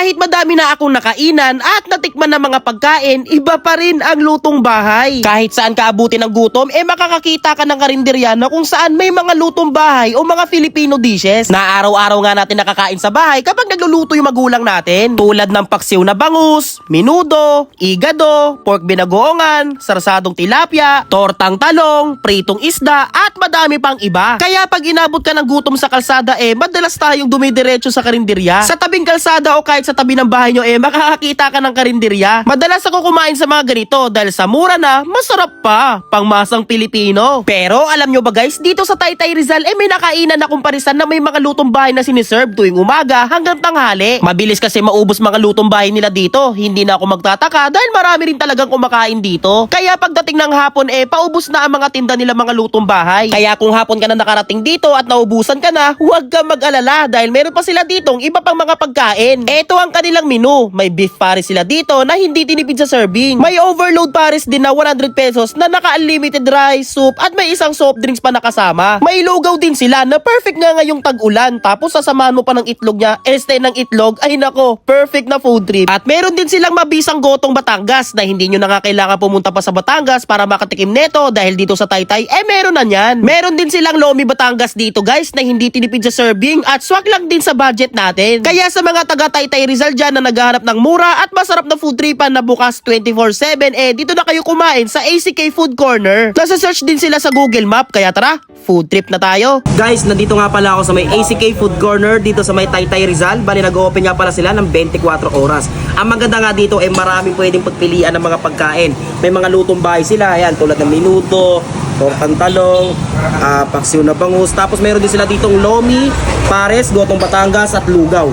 kahit madami na akong nakainan at natikman na mga pagkain, iba pa rin ang lutong bahay. Kahit saan ka abutin ng gutom, eh makakakita ka ng karinderya na kung saan may mga lutong bahay o mga Filipino dishes na araw-araw nga natin nakakain sa bahay kapag nagluluto yung magulang natin. Tulad ng paksiw na bangus, minudo, igado, pork binagoongan, sarsadong tilapia, tortang talong, pritong isda, at madami pang iba. Kaya pag inabot ka ng gutom sa kalsada eh, madalas tayong dumidiretso sa karinderya. Sa tabing kalsada o kahit sa tabi ng bahay nyo eh, makakakita ka ng karinderya. Madalas ako kumain sa mga ganito dahil sa mura na, masarap pa. Pangmasang Pilipino. Pero alam nyo ba guys, dito sa Taytay Rizal eh may nakainan na kumparisan na may mga lutong bahay na siniserve tuwing umaga hanggang tanghali. Mabilis kasi maubos mga lutong bahay nila dito. Hindi na ako magtataka dahil marami rin talagang kumakain dito. Kaya pagdating ng hapon eh, paubos na ang mga tinda nila mga lutong bahay. Kaya kung hapon ka na nakarating dito at naubusan ka na, huwag ka mag-alala dahil meron pa sila ditong iba pang mga pagkain. Ito ang kanilang menu. May beef pares sila dito na hindi tinipid sa serving. May overload pares din na 100 pesos na naka-unlimited rice, soup at may isang soft drinks pa nakasama. May lugaw din sila na perfect nga ngayong tag-ulan. Tapos sasamahan mo pa ng itlog niya, este ng itlog, ay nako, perfect na food trip. At meron din silang mabisang gotong Batangas na hindi nyo na nga kailangan pumunta pa sa Batangas para makatikim neto dahil dito sa Taytay, eh meron na yan. Meron din silang Lomi Batangas dito guys na hindi tinipid sa serving at swak lang din sa budget natin. Kaya sa mga taga Taytay Rizal dyan na naghahanap ng mura at masarap na food tripan na bukas 24-7, eh dito na kayo kumain sa ACK Food Corner. Nasa search din sila sa Google Map, kaya tara, food trip na tayo. Guys, nandito nga pala ako sa may ACK Food Corner dito sa may Taytay Rizal. Bali nag-open nga pala sila ng 24 oras. Ang maganda nga dito ay maraming pwedeng pagpilian ng mga pagkain. May mga lutong bahay sila, ayan, tulad ng minuto, tortang talong, ah, paksiw na bangus. Tapos meron din sila ditong lomi, pares, gotong Batangas at lugaw.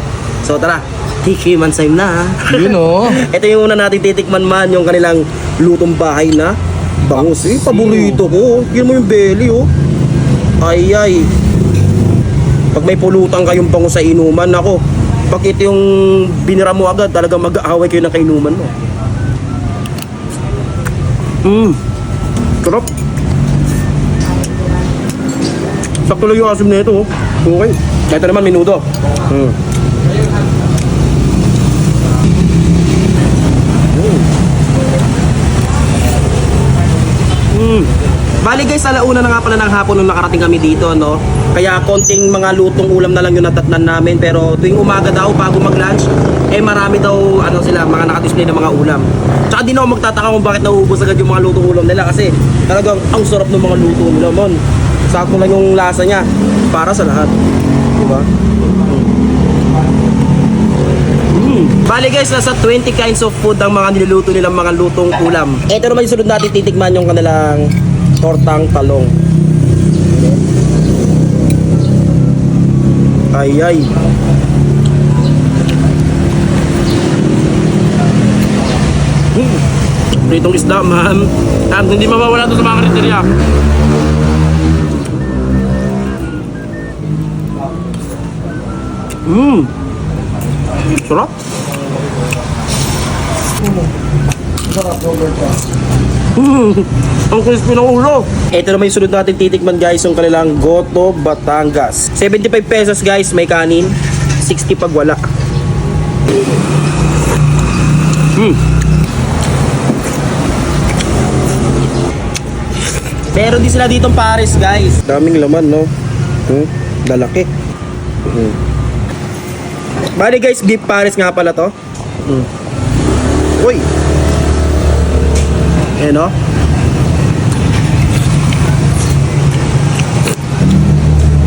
So tara, tikiman time na ha. Yun o. Ito yung una natin titikman man, yung kanilang lutong bahay na bangus. Eh, paborito ko. Yun mo yung belly, oh. Ay, ay. Pag may pulutan kayong bangus sa inuman, ako, pag ito yung binira mo agad, talagang mag-aaway kayo ng kainuman mo. Mmm. Sarap. Sakto lang yung asim na ito, oh. Okay. Ito naman, minudo. Mm. Bali guys, alauna na nga pala ng hapon nung nakarating kami dito, no? Kaya konting mga lutong ulam na lang yung natatnan namin. Pero tuwing umaga daw, bago mag-lunch, eh marami daw, ano sila, mga nakadisplay na mga ulam. Tsaka di na ako magtataka kung bakit nauubos agad yung mga lutong ulam nila. Kasi talagang ang sarap ng mga luto nila, mon. Sakto lang yung lasa niya para sa lahat. Diba? Mm. Bali guys, nasa 20 kinds of food ang mga niluluto nilang mga lutong ulam. Ito naman yung sunod natin titikman yung kanilang tortang talong. Ay ay. Mm. Pritong isda, man. At hindi mawawala to sa mga kriteriya. Mmm. Sarap. Mm, ang crispy ng ulo. Ito naman yung sunod natin titikman guys, yung kanilang Goto Batangas. 75 pesos guys, may kanin. 60 pag wala. Mm. Meron din sila ditong pares guys. Daming laman no. Hmm, lalaki. Hmm. Bali guys, beef pares nga pala to. Hmm. Uy! Ayan o.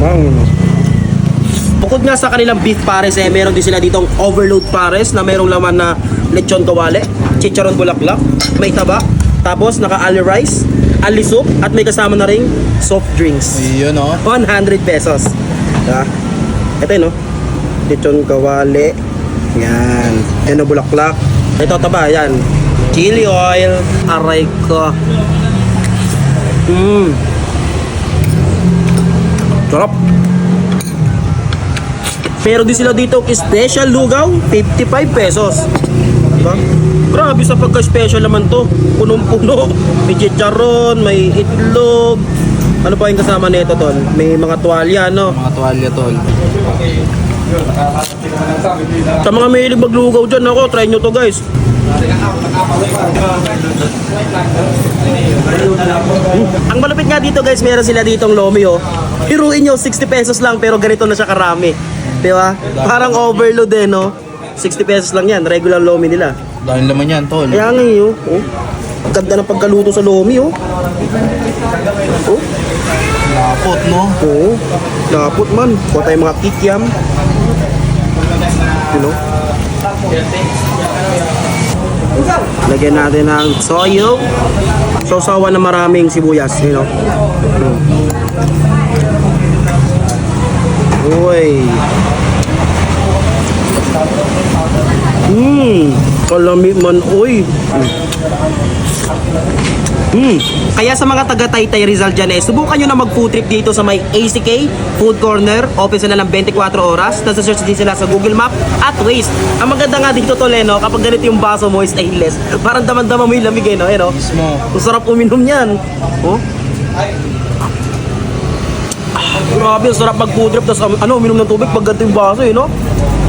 Mang. Bukod nga sa kanilang beef pares, eh, meron din sila ditong overload pares na merong laman na lechon kawale, chicharon bulaklak, may taba, tapos naka ali rice, ali soup, at may kasama na ring soft drinks. Yun o. 100 pesos. Diba? Ito yun, no? Lechon kawale. Yan. Yan o, bulaklak. Ito, taba. Yan. Chili oil. Aray ko. Mmm. Sarap. Pero din sila dito special lugaw, 55 pesos. Diba? Grabe sa pagka-special naman to. Punong-puno. May chicharon, may itlog. Ano pa yung kasama nito, Tol? May mga tuwalya, no? Mga tuwalya tol. Sa mga may hilig maglugaw dyan, ako, try nyo to guys. Ang malupit nga dito guys, meron sila ditong lomi oh. Iruin nyo, 60 pesos lang pero ganito na siya karami. Di ba? Parang overload eh no. 60 pesos lang yan, regular lomi nila. Dahil naman yan, tol. Kaya nga yun, oh. Ang ganda ng pagkaluto sa lomi oh. Oh, Lapot, no? oo. Lapot man. Kuha tayong mga kikiam. Know? Lagyan natin ng soyo. Sausawa na maraming sibuyas, you know. Mm. Uy. Mmm. Kalami man, uy. Hmm. Kaya sa mga taga Taytay Rizal dyan eh, subukan nyo na mag food trip dito sa may ACK Food Corner. Open sila ng 24 oras. Nasa search din sila sa Google Map at Waze. Ang maganda nga dito tol eh, no? kapag ganito yung baso mo is stainless. Parang daman-dama mo yung lamig eh, no? Eh, no? Mismo. Ang sarap uminom yan. Oh? Ah, grabe, ang sarap mag food trip. Tapos um, ano, uminom ng tubig pag ganito yung baso eh, no?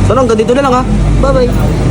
Sana hanggang dito na lang ha. Bye-bye.